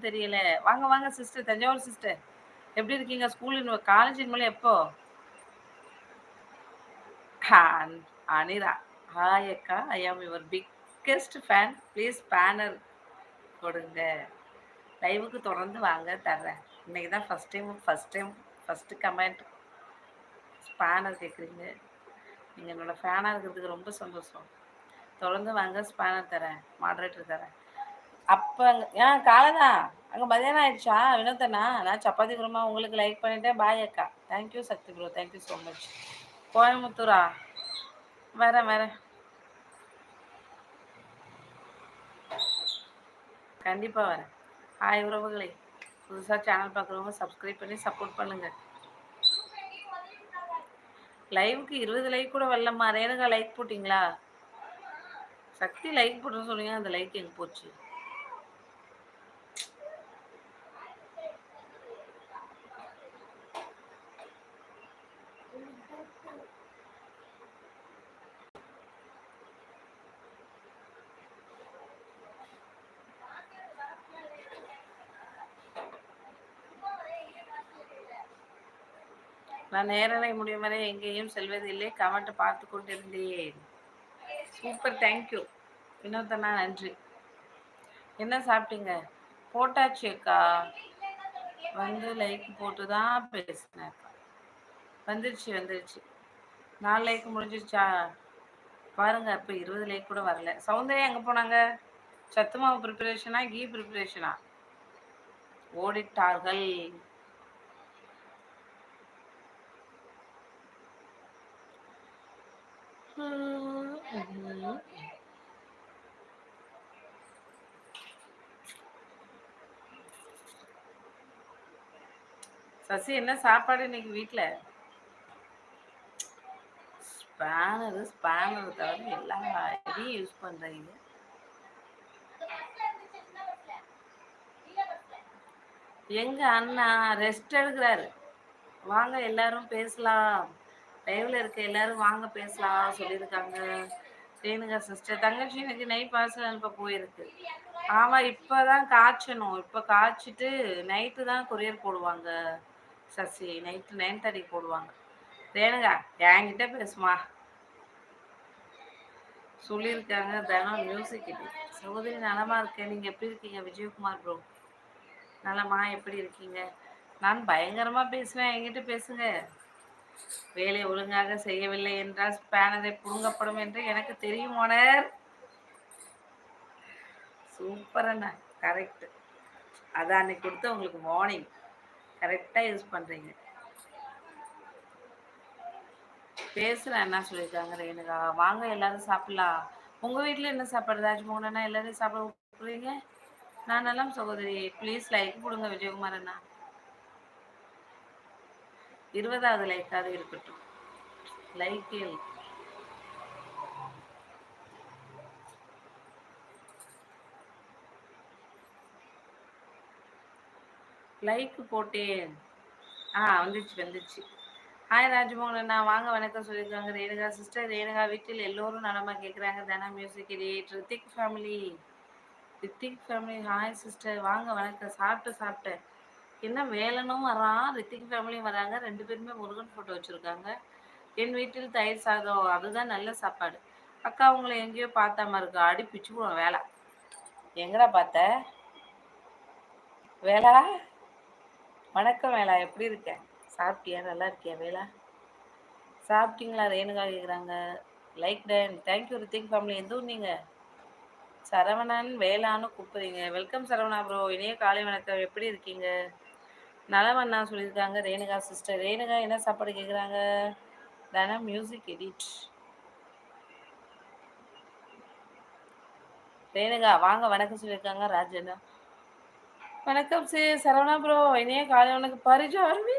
இருக்குன்னு தெரியல. வாங்க வாங்க சிஸ்டர் தஞ்சாவூர் சிஸ்டர் எப்படி இருக்கீங்க? ஸ்கூல் காலேஜ் இனிமேல் எப்போ? அனிரா ஹாய் அக்கா. I am your biggest fan please banner கொடுங்க. லைவுக்கு தொடர்ந்து வாங்க தர்றேன். இன்னைக்கு தான் first time first time first comment banner கேட்குறீங்க நீங்கள் என்னோடய ஃபேனாக இருக்கிறதுக்கு ரொம்ப சந்தோஷம். தொடர்ந்து வாங்க ஸ்பேனர் தரேன் மாடரேட்டர் தரேன் அப்போ அங்கே ஏன் காலதான் அங்கே மதியானம் ஆயிடுச்சா? வினோதனா நான் சப்பாத்தி குருமா உங்களுக்கு லைக் பண்ணிட்டேன். பாய் அக்கா. Thank you Shakti bro thank you so much கோயம்புத்தூரா? வரேன் வரேன். கண்டிப்பாக வரேன். ஹாய் உறவுகளே. புதுசாக சேனல் பார்க்குறவங்க சப்ஸ்கிரைப் பண்ணி சப்போர்ட் பண்ணுங்கள் லைவுக்கு இருபது லைக் கூட வரலம்மா. ரேணுகா லைக் போட்டிங்களா? சக்தி லைக் போட்டுன்னு சொன்னீங்க. அந்த லைக் எங்கே போச்சு? நான் நேரலை முடியும் வரை எங்கேயும் செல்வதில்லை. கமெண்ட் பார்த்து கொண்டிருந்தேன். சூப்பர் தேங்க்யூ வினோதனா நன்றி. என்ன சாப்பிட்டீங்க? போட்டாச்சு அக்கா. வந்து லைக் போட்டு தான் பேசினேன் வந்துருச்சு வந்துருச்சு. நாலு லைக் முடிஞ்சிருச்சா? பாருங்க இப்போ இருபது லைக் கூட வரல. சௌந்தர்யா எங்கே போனாங்க? சத்துமாவு ப்ரிப்பரேஷனா கீ ப்ரிப்பரேஷனா ஓடிட்டார்கள். சசி என்ன சாப்பாடு இன்னைக்கு வீட்டில் ஸ்பேனரு ஸ்பேனர் தவிர எல்லா இதையும் யூஸ் பண்ணுறீங்க எங்க அண்ணா ரெஸ்ட் எடுக்கிறாரு. வாங்க எல்லாரும் பேசலாம். லைவ்ல இருக்க எல்லாரும் வாங்க பேசலாம் சொல்லியிருக்காங்க. ரேணுகா சிஸ்டர் தங்கச்சி எனக்கு நைட் பார்சல் அனுப்ப போயிருக்கு. ஆமாம் இப்போ தான் காய்ச்சணும். இப்போ காய்ச்சிட்டு நைட்டு தான் கொரியர் போடுவாங்க. சசி நைட்டு நைன் தேர்ட்டிக்கு போடுவாங்க. ரேணுகா என்கிட்ட பேசுமா. சொல்லியிருக்காங்க. தினம் மியூசிக் இது சகோதரி நலமா இருக்கேன். நீங்கள் எப்படி இருக்கீங்க? விஜயகுமார் ப்ரோ நலமா? எப்படி இருக்கீங்க? நான் பயங்கரமாக பேசுவேன். என்கிட்ட பேசுங்க. வேலை ஒழுங்காக செய்யவில்லை என்றால் ஸ்பேனரை புழுங்கப்படும் என்று எனக்கு தெரியும் ஓனர் சூப்பர் அண்ணா. கரெக்ட் அதான் அன்னைக்கு கொடுத்த உங்களுக்கு மார்னிங் கரெக்டாக யூஸ் பண்ணுறீங்க பேசுகிறேன் என்ன சொல்லியிருக்காங்க ரேணுகா வாங்க எல்லாரும் சாப்பிடலாம். உங்கள் வீட்டில் என்ன சாப்பாடு ராஜ்மோகனா? எல்லாரும் சாப்பிட கூப்பிடுறீங்க? நான் நல்லா சகோதரி ப்ளீஸ் லைக் கொடுங்க விஜயகுமார் அண்ணா. இருபதாவது லைக்காவது இருக்கட்டும். லைக்கே லைக் போட்டேன். ஆ வந்துச்சு வந்துச்சு. ஹாய் ராஜ்மோகன் நான் வாங்க வணக்கம் சொல்லியிருக்காங்க. ரேணுகா சிஸ்டர் ரேணுகா வீட்டில் எல்லோரும் நலமா கேட்குறாங்க Dhana music create Hrithik family Hrithik family hi sister வாங்க வணக்கம். சாப்பிட்டு சாப்பிட்டேன் என்ன வேலனும் வரான். ரித்திக் ஃபேமிலியும் வராங்க. ரெண்டு பேருமே முருகன் ஃபோட்டோ வச்சுருக்காங்க. என் வீட்டில் தயிர் சாதம். அதுதான் நல்ல சாப்பாடு. அக்கா உங்களை எங்கேயோ பார்த்தா மாதிரி இருக்கா. அடி பிச்சு போடுவோம் வேலை. எங்கடா பார்த்த? வேலா? வணக்கம் வேலா. எப்படி இருக்கேன் சாப்பிட்டியா? நல்லா இருக்கியா வேலா? சாப்பிட்டீங்களா? ரேணுகா கேட்குறாங்க லைக் டேன் தேங்க்யூ ரித்திக் ஃபேமிலி எந்த ஊர் நீங்கள் சரவணன் வேளான்னு கூப்பிடுறீங்க. வெல்கம் சரவணா ப்ரோ இனிய காலை வணக்கம். எப்படி இருக்கீங்க? நலவண்ணா சொல்லியிருக்காங்க. ரேணுகா சிஸ்டர் ரேணுகா என்ன சாப்பாடு கேட்குறாங்க தானே மியூசிக் எடிட் ரேணுகா வாங்க வணக்கம் சொல்லியிருக்காங்க. ராஜனா வணக்கம் சே சரவணா ப்ரோ இனிய காலை வணக்கம். பரிஜா வருவி